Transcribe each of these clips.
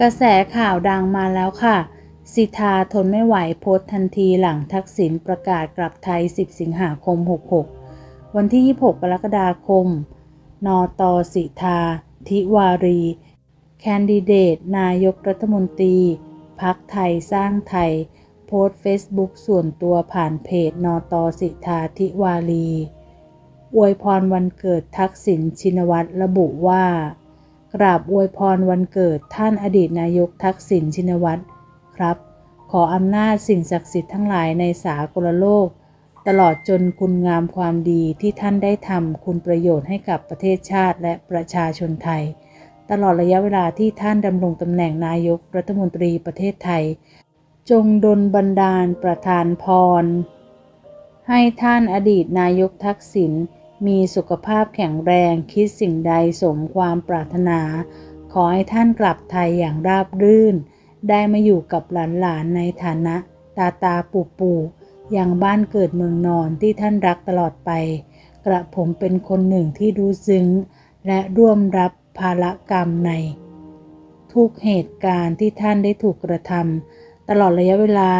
กระแสข่าวดังมาแล้วค่ะ สิทธาทนไม่ไหวโพสทันทีหลังทักษิณประกาศกลับไทย 10 สิงหาคม 66 วันที่ 26 กรกฎาคม นตสิทา ทิวารี แคนดิเดต นายกรัฐมนตรีพักไทยสร้างไทย โพสเฟซบุ๊กส่วนตัวผ่านเพจ นตสิทาทิวารี อวยพรวันเกิดทักษิณชินวัตรระบุว่า กราบอวยพรวันเกิดท่านอดีตนายกทักษิณชินวัตรครับ ขออำนาจสิ่งศักดิ์สิทธิ์ทั้งหลายในสากลโลก ตลอดจนคุณงามความดีที่ท่านได้ทำคุณประโยชน์ให้กับประเทศชาติและประชาชนไทย ตลอดระยะเวลาที่ท่านดำรงตำแหน่งนายกรัฐมนตรีประเทศไทย จงดลบันดาลประทานพร ให้ท่านอดีตนายกทักษิณ มีสุขภาพแข็งแรงคิดสิ่งใดสมความปรารถนา ขอให้ท่านกลับไทยอย่างราบรื่น ได้มาอยู่กับหลานๆในฐานะ ตาตาปู่ปู่อย่างบ้านเกิดเมืองนอนที่ท่านรักตลอดไป กระผมเป็นคนหนึ่งที่รู้ซึ้ง และร่วมรับภาระกรรมใน ทุกเหตุการณ์ที่ท่านได้ถูกกระทำตลอดระยะเวลา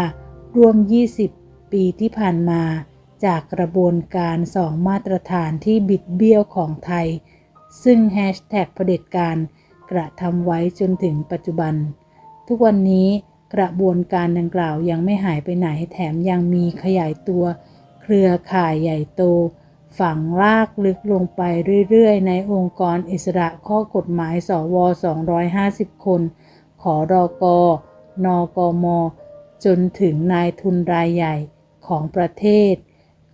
ร่วม 20 ปีที่ผ่านมา จากกระบวนการสองมาตรฐานที่บิดเบี้ยวของไทย ซึ่งแฮชแท็กเผด็จการกระทำไว้จนถึงปัจจุบัน ทุกวันนี้กระบวนการดังกล่าวยังไม่หายไปไหนแถมยังมีขยายตัว เครือข่ายใหญ่โต ฝังลากลึกลงไปเรื่อยๆ ในองค์กรอิสระข้อกฎหมายสว 250 คน ขอรอกนกม จนถึงนายทุนรายใหญ่ของประเทศ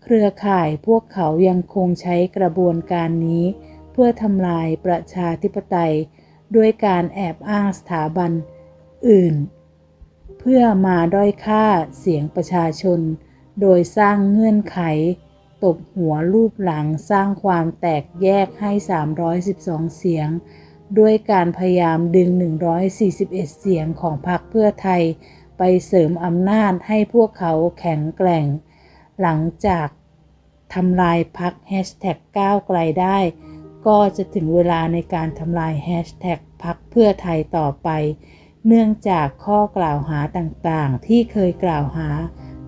เครือข่ายพวกเขายังคงใช้กระบวนการนี้ เพื่อทำลายประชาธิปไตย ด้วยการแอบอ้างสถาบันอื่น เพื่อมาด้อยค่าเสียงประชาชน โดยสร้างเงื่อนไข ตบหัวรูปหลังสร้างความแตกแยกให้ 312 เสียง ด้วยการพยายามดึง 141 เสียงของพรรคเพื่อไทย ไปเสริมอำนาจให้พวกเขาแข็งแกร่งหลังจาก ทำลายพักแฮชแท็กก้าวไกลได้ ก็จะถึงเวลาในการทำลายแฮชแท็กพักเพื่อไทยต่อไป เนื่องจากข้อกล่าวหาต่างๆ ที่เคยกล่าวหา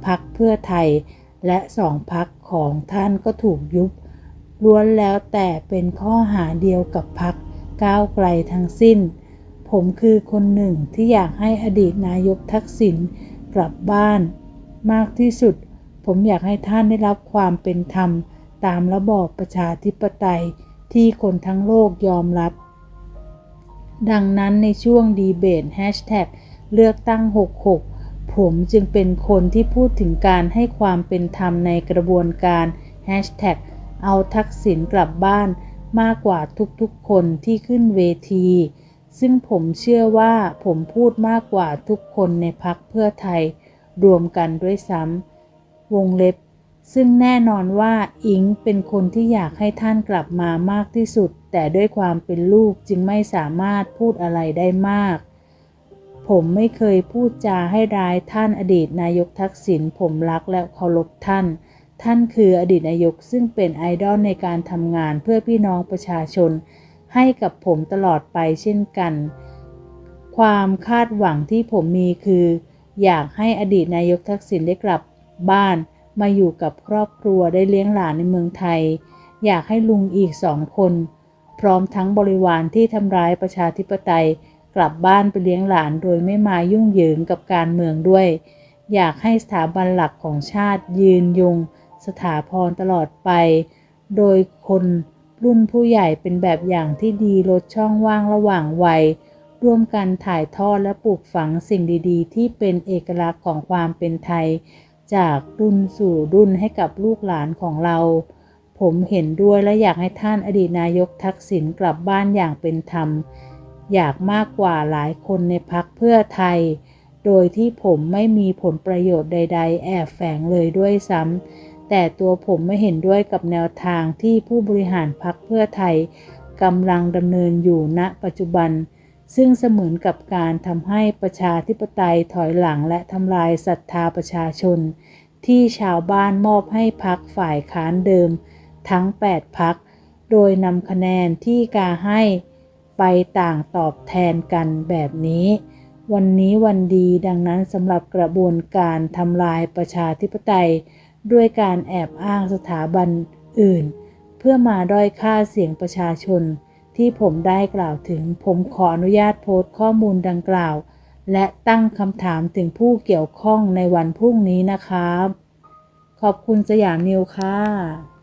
พักเพื่อไทย และสองพักของท่านก็ถูกยุบล้วนแล้วแต่เป็นข้อหาเดียวกับพักก้าวไกลทั้งสิ้น ผมคือคนหนึ่งที่อยากให้อดีตนายกทักษิณกลับบ้าน มากที่สุด ผมอยากให้ท่านได้รับความเป็นธรรม ตามระบอบประชาธิปไตยที่คนทั้งโลกยอมรับ ดังนั้นในช่วงดีเบตแฮชแท็กเลือกตั้ง 66 ผมจึงเป็นคนที่พูดถึงการให้ความเป็นธรรมในกระบวนการแฮชแท็กเอาทักษิณกลับบ้านมากกว่าทุกๆคนที่ขึ้นเวที ซึ่งผมเชื่อว่าผมพูดมากกว่าทุกคนในพักเพื่อไทย รวมกันด้วยซ้ำ วงเล็บ ซึ่งแน่นอนว่าอิงเป็นคนที่อยากให้ท่านกลับมามากที่สุด แต่ด้วยความเป็นลูกจึงไม่สามารถพูดอะไรได้มาก ผมไม่เคยพูดจาให้ร้ายท่านอดีตนายกทักษิณผมรักและเคารพท่าน ท่านคืออดีตนายกซึ่งเป็นไอดอลในการทำงานเพื่อพี่น้องประชาชน ให้กับผมตลอดไปเช่นกัน ความคาดหวังที่ผมมีคืออยากให้อดีตนายกทักษิณได้กลับ บ้านมาอยู่กับครอบครัวได้เลี้ยงหลานในเมืองไทย อยากให้ลุงอีกสองคน พร้อมทั้งบริวารที่ทำร้ายประชาธิปไตย กลับบ้านไปเลี้ยงหลานโดยไม่มายุ่งเหยิงกับการเมืองด้วย อยากให้สถาบันหลักของชาติยืนยง สถาพรตลอดไป โดยคนรุ่นผู้ใหญ่เป็นแบบอย่างที่ดีลดช่องว่างระหว่างวัย ร่วมกันถ่ายทอดและปลูกฝังสิ่งดีๆ ที่เป็นเอกลักษณ์ของความเป็นไทย จากรุ่นสู่รุ่นให้กับลูกหลานของเรา ผมเห็นด้วยและอยากให้ท่านอดีตนายกทักษิณกลับบ้านอย่างเป็นธรรม อยากมากกว่าหลายคนในพักเพื่อไทย โดยที่ผมไม่มีผลประโยชน์ใด ๆ แอบแฝงเลยด้วยซ้ำแต่ตัวผมไม่เห็นด้วยกับแนวทางที่ผู้บริหารพักเพื่อไทยกำลังดำเนินอยู่ณปัจจุบัน ซึ่งเสมือนกับการทำให้ประชาธิปไตยถอยหลังและทำลายศรัทธาประชาชน ที่ชาวบ้านมอบให้พักฝ่ายค้านเดิม ทั้ง 8 พัก โดยนำคะแนนที่กาให้ไปต่างตอบแทนกันแบบนี้ วันนี้วันดีดังนั้นสำหรับกระบวนการทำลายประชาธิปไตย ด้วยการแอบอ้างสถาบันอื่น เพื่อมาด้อยค่าเสียงประชาชน ที่ผมได้กล่าวถึงผมขออนุญาตโพสต์ข้อมูลดังกล่าว และตั้งคำถามถึงผู้เกี่ยวข้องในวันพรุ่งนี้นะครับ ขอบคุณสยามนิวค่ะ